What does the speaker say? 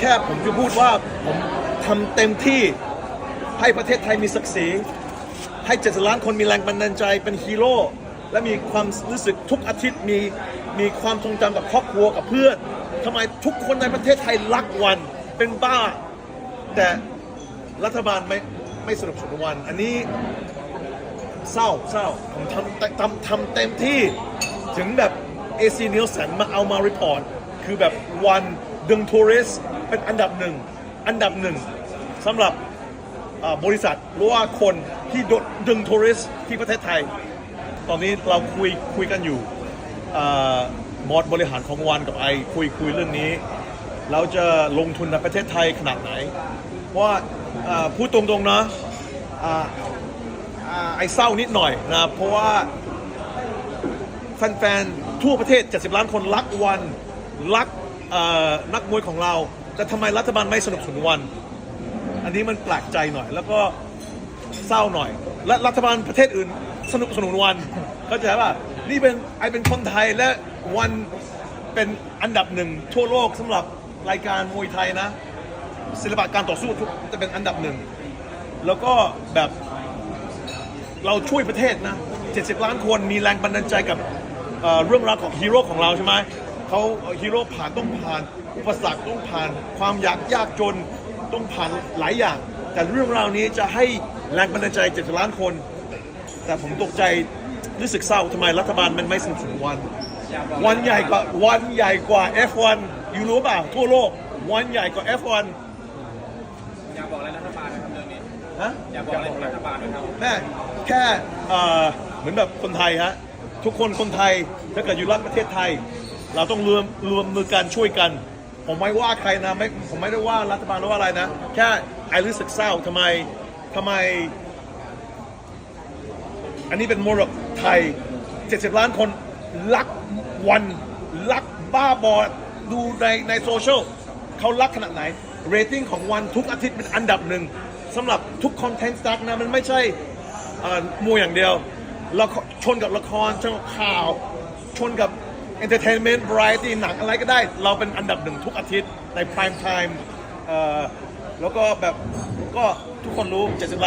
แค่ผมจะพูดว่าผมทำเต็มที่ให้ประเทศไทยมีศักดิ์ศรี ให้เจ็ดล้านคนมีแรงบันดาลใจเป็นฮีโร่และมีความรู้สึกทุกอาทิตย์มีมีความทรงจำกับครอบครัวกับเพื่อนทำไมทุกคนในประเทศไทยรักวันเป็นบ้า แต่รัฐบาลไม่ไม่สนับสนุนวัน อันนี้เศร้าเศร้าผมทำทำทำเต็มที่ถึงแบบ AC Nielsen มาเอามารีพอร์ต คือแบบวันดึงทัวริส เป็นอันดับหนึ่งอันดับหนึ่งสำหรับบริษัทหรือว่าคนที่ดดึงทัวริสที่ประเทศไทย ตอนนี้เราคุยคุยกันอยู่บอร์ดบริหารของวันกับไอคุยคุยเรื่องนี้ เราจะลงทุนในประเทศไทยขนาดไหน เพราะว่าพูดตรงๆนะอ่าอ่าไอเศร้านิดหน่อยนะ เพราะว่าแฟนๆทั่วประเทศ 70 ล้านคนรักวันรัก นักมวยของเรา แต่ทำไมรัฐบาลไม่สนับสนุนวัน อันนี้มันแปลกใจหน่อย แล้วก็เศร้าหน่อย และรัฐบาลประเทศอื่นสนับสนุนวันเข้าใจป่ะนี่เป็นไอเป็นคนไทยและวันเป็นอันดับหนึ่งทั่วโลกสำหรับรายการมวยไทยนะศิลปะการต่อสู้จะเป็นอันดับหนึ่งแล้วก็แบบเราช่วยประเทศนะ 70 ล้านคนมีแรงบันดาลใจกับเเรื่องราวของฮีโร่ของเราใช่ไหม เขาฮีโร่ผ่านต้องผ่าน อุปสรรคต้องผ่าน ความยากยากจนต้องผ่านหลายอย่าง แต่เรื่องราวนี้จะให้แรงบันดาลใจ70ล้านคน แต่ผมตกใจรู้สึกเศร้าทำไมรัฐบาลมันไม่สนับสนุนวัน วันใหญ่กว่าวันใหญ่กว่า F1 อยู่รู้เปล่าทั่วโลก วันใหญ่กว่า F1 อยากบอกอะไรรัฐบาลนะครับเรื่องนี้ฮะอยากบอกอะไรถึงรัฐบาลนะครับแม่แค่เอ่อเหมือนแบบคนไทยฮะทุกคนคนไทยถ้าเกิดอยู่รักประเทศไทย เราต้องรวมรวมมือกันช่วยกัน ผมไม่ว่าใครนะไม่ผมไม่ได้ว่ารัฐบาลหรือว่าอะไรนะ แค่ไอรู้สึกเศร้าทำไมทำไม อันนี้เป็นมรดกไทย 70 ล้านคนรักวันรักบ้าบอดูในในโซเชียลเขารักขนาดไหน เรตติ้งของวันทุกอาทิตย์เป็นอันดับหนึ่งสำหรับทุกคอนเทนต์สตั๊กนะ มันไม่ใช่มวยอย่างเดียวละครชนกับละครชนกับข่าว ชนกับ เอนเตอร์เทนเมนต์ v a ไรตี้หนังอะไรก็ได้ เราเป็นอันดับหนึ่งทุกอาทิตย์ใน prime time เอ่อแล้วก็แบบก็ทุกคนรู้ 70 ล้าน